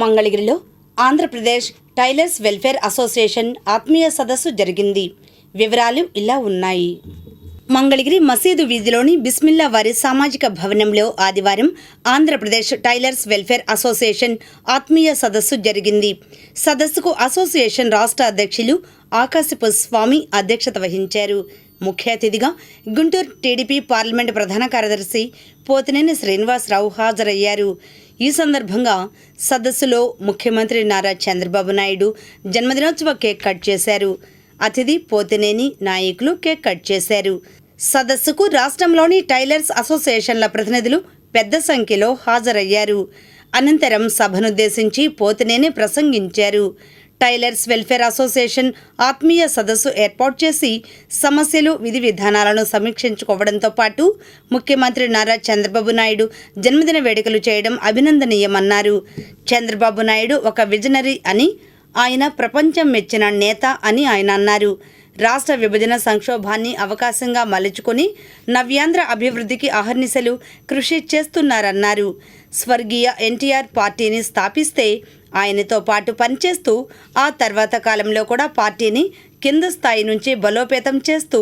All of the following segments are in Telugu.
మంగళగిరిలో ఆంధ్రప్రదేశ్ టైలర్స్ వెల్ఫేర్ అసోసియేషన్ ఆత్మీయ సదస్సు జరిగింది. వివరాలు ఇలా ఉన్నాయి. మంగళగిరి మసీదు వీధిలోని బిస్మిల్లా వారి సామాజిక భవనంలో ఆదివారం ఆంధ్రప్రదేశ్ టైలర్స్ వెల్ఫేర్ అసోసియేషన్ ఆత్మీయ సదస్సు జరిగింది. సదస్సుకు అసోసియేషన్ రాష్ట్ర అధ్యక్షులు ఆకాశపు స్వామి అధ్యక్షత వహించారు. ముఖ్య అతిథిగా గుంటూరు టీడీపీ పార్లమెంటు ప్రధాన కార్యదర్శి పోతినేని శ్రీనివాసరావు హాజరయ్యారు. ఈ సందర్భంగా సదస్సులో ముఖ్యమంత్రి నారా చంద్రబాబు నాయుడు జన్మదినోత్సవ కేక్ కట్ చేశారు. అతిథి పోతినేని నాయకులు కేక్ కట్ చేశారు. సదస్సుకు రాష్ట్రంలోని టైలర్స్ అసోసియేషన్ల ప్రతినిధులు పెద్ద సంఖ్యలో హాజరయ్యారు. అనంతరం సభనుద్దేశించి పోతినేని ప్రసంగించారు. టైలర్స్ వెల్ఫేర్ అసోసియేషన్ ఆత్మీయ సదస్సు ఏర్పాటు చేసి సమస్యలు విధి విధానాలను సమీక్షించుకోవడంతో పాటు ముఖ్యమంత్రి నారా చంద్రబాబు నాయుడు జన్మదిన వేడుకలు చేయడం అభినందనీయమన్నారు. చంద్రబాబు నాయుడు ఒక విజనరీ అని ఆయన ప్రపంచం మెచ్చిన నేత అని ఆయన అన్నారు. రాష్ట్ర విభజన సంక్షోభాన్ని అవకాశంగా మలుచుకొని నవ్యాంధ్ర అభివృద్ధికి అహర్నిశలు కృషి చేస్తున్నారన్నారు. స్వర్గీయ ఎన్టీఆర్ పార్టీని స్థాపిస్తే ఆయనతో పాటు పనిచేస్తూ ఆ తర్వాత కాలంలో కూడా పార్టీని కింద స్థాయి నుంచి బలోపేతం చేస్తూ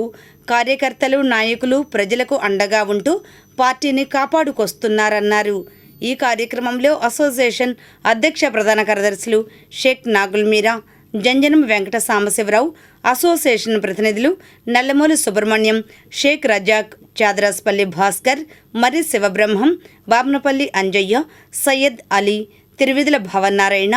కార్యకర్తలు నాయకులు ప్రజలకు అండగా ఉంటూ పార్టీని కాపాడుకొస్తున్నారన్నారు. ఈ కార్యక్రమంలో అసోసియేషన్ అధ్యక్ష ప్రధాన కార్యదర్శులు షేక్ నాగుల్ మీరా జంజనం వెంకట సాంబశివరావు అసోసియేషన్ ప్రతినిధులు నల్లమూలి సుబ్రహ్మణ్యం షేక్ రజాక్ చాదరాస్పల్లి భాస్కర్ మరి శివబ్రహ్మం బాబ్నపల్లి అంజయ్య సయ్యద్ అలీ తిరువిధుల భవన్నారాయణ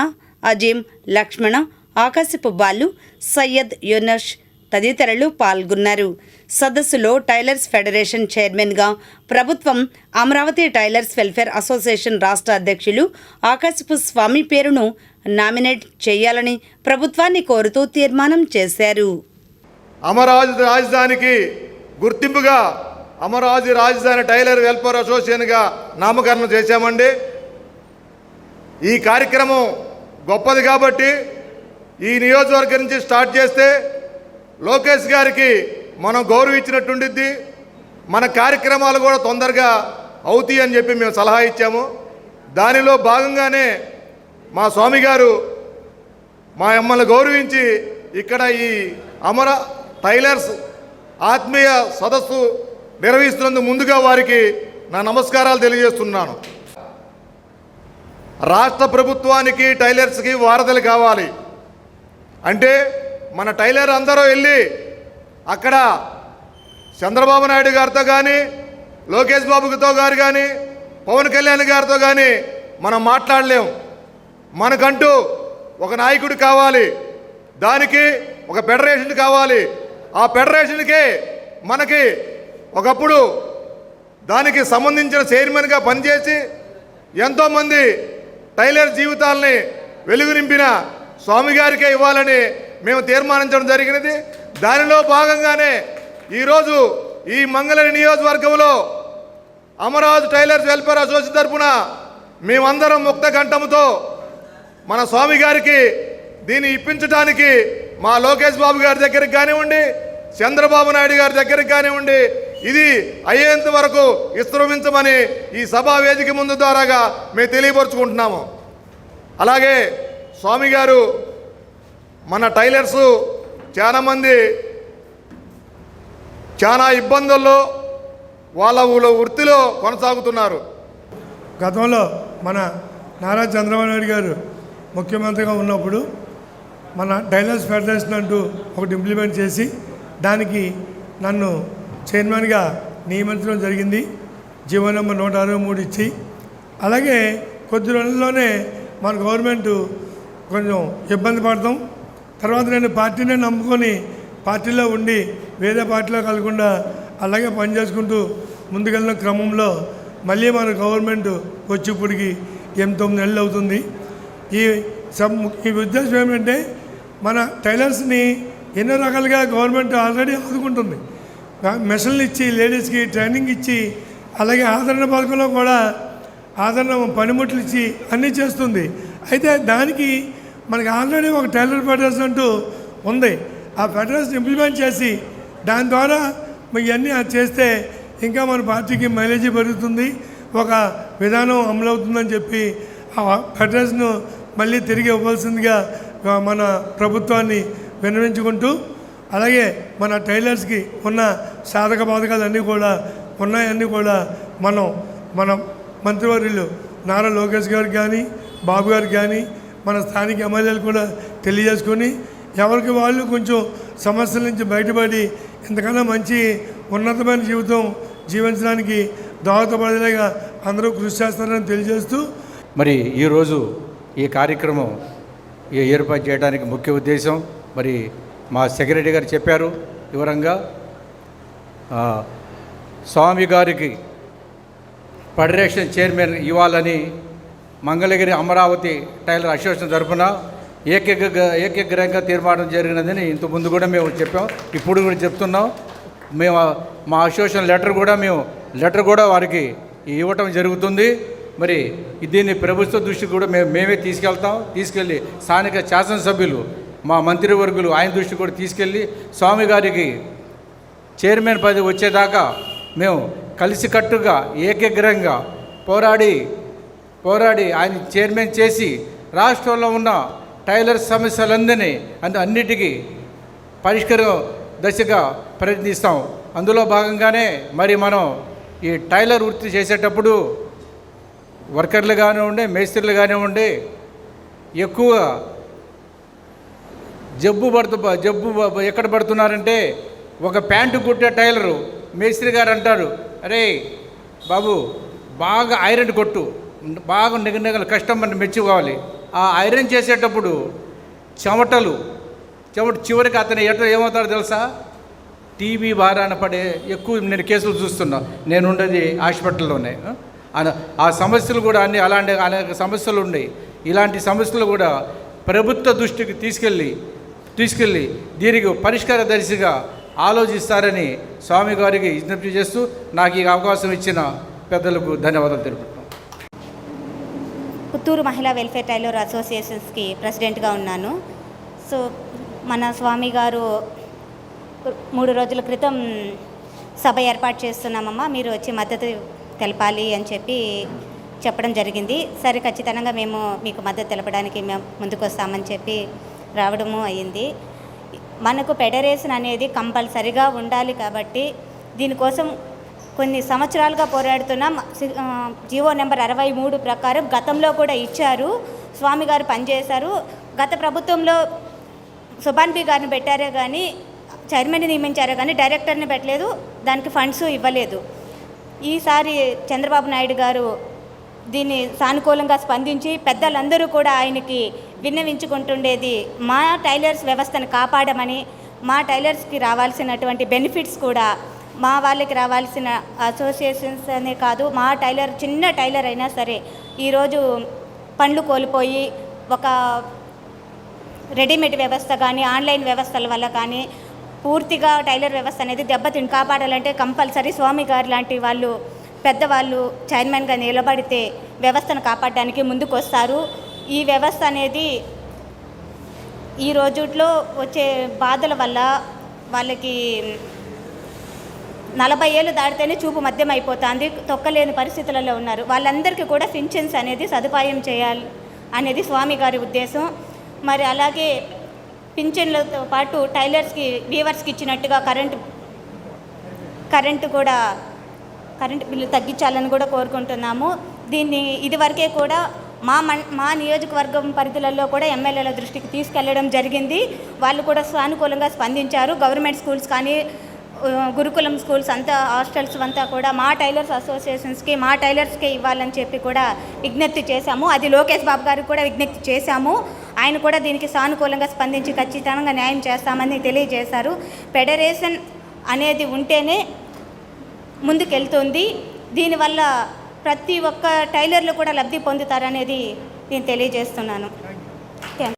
అజీం లక్ష్మణ ఆకాశపు బాలు సయ్యద్ యునష్ తదితరులు పాల్గొన్నారు. సదస్సులో టైలర్స్ ఫెడరేషన్ చైర్మన్గా ప్రభుత్వం అమరావతి టైలర్స్ వెల్ఫేర్ అసోసియేషన్ రాష్ట్ర అధ్యక్షులు ఆకాశపు స్వామి పేరును నామినేట్ చేయాలని ప్రభుత్వాన్ని కోరుతూ తీర్మానం చేశారు. అమరావతి రాజధానికి గుర్తింపుగా అమరావతి రాజధాని టైలర్ వెల్ఫేర్ అసోసియేషన్గా నామకరణం చేశామండి. ఈ కార్యక్రమం గొప్పది కాబట్టి ఈ నియోజకవర్గం నుంచి స్టార్ట్ చేస్తే లోకేష్ గారికి మనం గౌరవించినట్టుండిద్ది మన కార్యక్రమాలు కూడా తొందరగా అవుతాయి అని చెప్పి మేము సలహా ఇచ్చాము. దానిలో భాగంగానే మా స్వామి గారు మా అమ్మల్ని గౌరవించి ఇక్కడ ఈ అమర టైలర్స్ ఆత్మీయ సదస్సు నిర్వహిస్తున్నందుకు ముందుగా వారికి నా నమస్కారాలు తెలియజేస్తున్నాను. రాష్ట్ర ప్రభుత్వానికి టైలర్స్కి వారధులు కావాలి. అంటే మన టైలర్ అందరూ వెళ్ళి అక్కడ చంద్రబాబు నాయుడు గారితో కానీ లోకేష్ బాబుతో గారు కానీ పవన్ కళ్యాణ్ గారితో కానీ మనం మాట్లాడలేం. మనకంటూ ఒక నాయకుడు కావాలి. దానికి ఒక ఫెడరేషన్ కావాలి. ఆ ఫెడరేషన్కి మనకి ఒకప్పుడు దానికి సంబంధించిన చైర్మన్గా పనిచేసి ఎంతోమంది టైలర్ జీవితాలని వెలుగు నింపిన స్వామి గారికే ఇవ్వాలని మేము తీర్మానించడం జరిగినది. దానిలో భాగంగానే ఈరోజు ఈ మంగళగిరి నియోజకవర్గంలో అమరావతి టైలర్స్ వెల్ఫేర్ అసోసియేషన్ తరఫున మేమందరం ముక్త కంఠంతో మన స్వామి గారికి దీన్ని ఇప్పించడానికి మా లోకేష్ బాబు గారి దగ్గరికి కానివ్వండి చంద్రబాబు నాయుడు గారి దగ్గరికి కానివ్వండి ఇది అయ్యేంత వరకు విశ్రమించమని ఈ సభా వేదిక ముందు ద్వారాగా మేము తెలియపరుచుకుంటున్నాము. అలాగే స్వామి గారు మన టైలర్స్ చాలామంది చాలా ఇబ్బందుల్లో వాళ్ళ ఊళ్ళో వృత్తిలో కొనసాగుతున్నారు. గతంలో మన నారా చంద్రబాబు నాయుడు గారు ముఖ్యమంత్రిగా ఉన్నప్పుడు మన టైలర్స్ ఫెడరేషన్ అంటూ ఒకటి ఇంప్లిమెంట్ చేసి దానికి నన్ను చైర్మన్గా నియమించడం జరిగింది. జీవో నెంబర్ నూట అరవై మూడు ఇచ్చి అలాగే కొద్ది రోజుల్లోనే మన గవర్నమెంట్ కొంచెం ఇబ్బంది పడతాం. తర్వాత నేను పార్టీనే నమ్ముకొని పార్టీలో ఉండి వేరే పార్టీలో కలగకుండా అలాగే పనిచేసుకుంటూ ముందుకెళ్ళిన క్రమంలో మళ్ళీ మన గవర్నమెంట్ వచ్చి ఇప్పటికి ఎనిమిది తొమ్మిది నెలలు అవుతుంది. ఈ సబ్ ఈ ఉద్దేశం ఏమిటంటే మన టైలర్స్ని ఎన్నో రకాలుగా గవర్నమెంట్ ఆల్రెడీ ఆదుకుంటుంది. మెషన్లు ఇచ్చి లేడీస్కి ట్రైనింగ్ ఇచ్చి అలాగే ఆదరణ పథకంలో కూడా ఆదరణ పనిముట్లు ఇచ్చి అన్నీ చేస్తుంది. అయితే దానికి మనకి ఆల్రెడీ ఒక టైలర్ ఫెడరేషన్ అంటూ ఉంది. ఆ ఫెడరేషన్ ఇంప్లిమెంట్ చేసి దాని ద్వారా ఇవన్నీ అది చేస్తే ఇంకా మన పార్టీకి మైలేజీ పెరుగుతుంది. ఒక విధానం అమలవుతుందని చెప్పి ఆ ఫెడరేషన్ మళ్ళీ తిరిగి ఇవ్వాల్సిందిగా మన ప్రభుత్వాన్ని విన్నవించుకుంటూ అలాగే మన టైలర్స్కి ఉన్న సాధక బాధకాలన్నీ కూడా ఉన్నాయన్నీ కూడా మనం మన మంత్రివర్యులు నారా లోకేష్ గారికి కానీ బాబు గారికి కానీ మన స్థానిక ఎమ్మెల్యేలు కూడా తెలియజేసుకొని ఎవరికి వాళ్ళు కొంచెం సమస్యల నుంచి బయటపడి ఇంతకన్నా మంచి ఉన్నతమైన జీవితం జీవించడానికి దోహదపడేలాగా అందరూ కృషి చేస్తారని తెలియజేస్తూ మరి ఈరోజు ఈ కార్యక్రమం ఈ ఏర్పాటు చేయడానికి ముఖ్య ఉద్దేశం మరి మా సెక్రటరీ గారు చెప్పారు వివరంగా. స్వామి గారికి ఫెడరేషన్ చైర్మన్ ఇవ్వాలని మంగళగిరి అమరావతి టైలర్ అసోసియేషన్ తరఫున ఏకైక ఏకగ్రహంగా తీర్మానం జరిగినదని ఇంత ముందు కూడా మేము చెప్పాం. ఇప్పుడు కూడా చెప్తున్నాం. మేము మా అసోసియేషన్ లెటర్ కూడా మేము లెటర్ కూడా వారికి ఇవ్వటం జరుగుతుంది. మరి దీన్ని ప్రభుత్వ దృష్టికి కూడా మేము మేమే తీసుకెళ్తాం. తీసుకెళ్ళి స్థానిక శాసనసభ్యులు మా మంత్రివర్గులు ఆయన దృష్టి కూడా తీసుకెళ్ళి స్వామి గారికి చైర్మన్ పదవి వచ్చేదాకా మేము కలిసికట్టుగా ఏకగ్రంగా పోరాడి పోరాడి ఆయన చైర్మన్ చేసి రాష్ట్రంలో ఉన్న టైలర్ సమస్యలందరినీ అందు అన్నిటికీ పరిష్కారం దశగా ప్రయత్నిస్తాం. అందులో భాగంగానే మరి మనం ఈ టైలర్ వృత్తి చేసేటప్పుడు వర్కర్లు కానివ్వండి మేస్త్రీలు కానివ్వండి ఎక్కువ జబ్బు పడుతు జబ్బు ఎక్కడ పడుతున్నారంటే ఒక ప్యాంటు కుట్టే టైలరు మేస్త్రి గారు అంటారు అరే బాబు బాగా ఐరన్ కొట్టు బాగా నిగనిగలు కస్టమర్ని మెచ్చుకోవాలి ఆ ఐరన్ చేసేటప్పుడు చెమటలు చెమట చివరికి అతను ఎట్లా ఏమవుతాడో తెలుసా? టీబీ భారాన పడే ఎక్కువ నేను కేసులు చూస్తున్నా. నేను ఉండేది హాస్పిటల్లోనే. ఆ? ఆ సమస్యలు కూడా అన్ని అలాంటి అనేక సమస్యలు ఉన్నాయి. ఇలాంటి సమస్యలు కూడా ప్రభుత్వ దృష్టికి తీసుకెళ్ళి తీసుకెళ్ళి దీనికి పరిష్కార దర్శిగా ఆలోచిస్తారని స్వామి గారికి విజ్ఞప్తి చేస్తూ నాకు ఈ అవకాశం ఇచ్చిన పెద్దలకు ధన్యవాదాలు తెలుపుతున్నాను పుత్తూరు మహిళా వెల్ఫేర్ టైలర్ అసోసియేషన్స్కి ప్రెసిడెంట్గా ఉన్నాను. సో మన స్వామి గారు మూడు రోజుల క్రితం సభ ఏర్పాటు చేస్తున్నామమ్మా మీరు వచ్చి మద్దతు తెలపాలి అని చెప్పి చెప్పడం జరిగింది. సరే ఖచ్చితంగా మేము మీకు మద్దతు తెలపడానికి మేము ముందుకు వస్తామని చెప్పి రావడము అయ్యింది. మనకు ఫెడరేషన్ అనేది కంపల్సరిగా ఉండాలి కాబట్టి దీనికోసం కొన్ని సంవత్సరాలుగా పోరాడుతున్నాం సి- జీవో నెంబర్ అరవై మూడు ప్రకారం గతంలో కూడా ఇచ్చారు. స్వామి గారు పనిచేశారు. గత ప్రభుత్వంలో సుభాన్ బి గారిని పెట్టారే కానీ చైర్మన్ని నియమించారే కానీ డైరెక్టర్ని పెట్టలేదు. దానికి ఫండ్స్ ఇవ్వలేదు. ఈసారి చంద్రబాబు నాయుడు గారు దీన్ని సానుకూలంగా స్పందించి పెద్దలందరూ కూడా ఆయనకి విన్నవించుకుంటుండేది మా టైలర్స్ వ్యవస్థను కాపాడమని మా టైలర్స్కి రావాల్సినటువంటి బెనిఫిట్స్ కూడా మా వాళ్ళకి రావాల్సిన అసోసియేషన్స్ అనే కాదు మా టైలర్ చిన్న టైలర్ అయినా సరే ఈరోజు పండ్లు కోల్పోయి ఒక రెడీమేడ్ వ్యవస్థ కానీ ఆన్లైన్ వ్యవస్థల వల్ల కానీ పూర్తిగా టైలర్ వ్యవస్థ అనేది దెబ్బతిని కాపాడాలంటే కంపల్సరీ స్వామి గారు లాంటి వాళ్ళు పెద్దవాళ్ళు చైర్మన్గా నిలబడితే వ్యవస్థను కాపాడడానికి ముందుకు వస్తారు ఈ వ్యవస్థ అనేది ఈ రోజుట్లో వచ్చే బాధల వల్ల వాళ్ళకి నలభై ఏళ్ళు దాటితేనే చూపు మద్యం అయిపోతుంది తొక్కలేని పరిస్థితులలో ఉన్నారు. వాళ్ళందరికీ కూడా పింఛన్స్ అనేది సదుపాయం చేయాలి అనేది స్వామి గారి ఉద్దేశం. మరి అలాగే పింఛన్లతో పాటు టైలర్స్కి వీవర్స్కి ఇచ్చినట్టుగా కరెంటు కరెంటు కూడా కరెంటు బిల్లు తగ్గించాలని కూడా కోరుకుంటున్నాము. దీన్ని ఇదివరకే కూడా మా మన్ మా నియోజకవర్గం పరిధులలో కూడా ఎమ్మెల్యేల దృష్టికి తీసుకెళ్ళడం జరిగింది. వాళ్ళు కూడా సానుకూలంగా స్పందించారు. గవర్నమెంట్ స్కూల్స్ కానీ గురుకులం స్కూల్స్ అంతా హాస్టల్స్ అంతా కూడా మా టైలర్స్ అసోసియేషన్స్కి మా టైలర్స్కి ఇవ్వాలని చెప్పి కూడా విజ్ఞప్తి చేశాము. అది లోకేష్ బాబు గారికి కూడా విజ్ఞప్తి చేశాము. ఆయన కూడా దీనికి సానుకూలంగా స్పందించి ఖచ్చితంగా న్యాయం చేస్తామని తెలియజేశారు. ఫెడరేషన్ అనేది ఉంటేనే ముందుకెళ్తుంది. దీనివల్ల ప్రతి ఒక్క టైలర్లు కూడా లబ్ధి పొందుతారనేది నేను తెలియజేస్తున్నాను. థ్యాంక్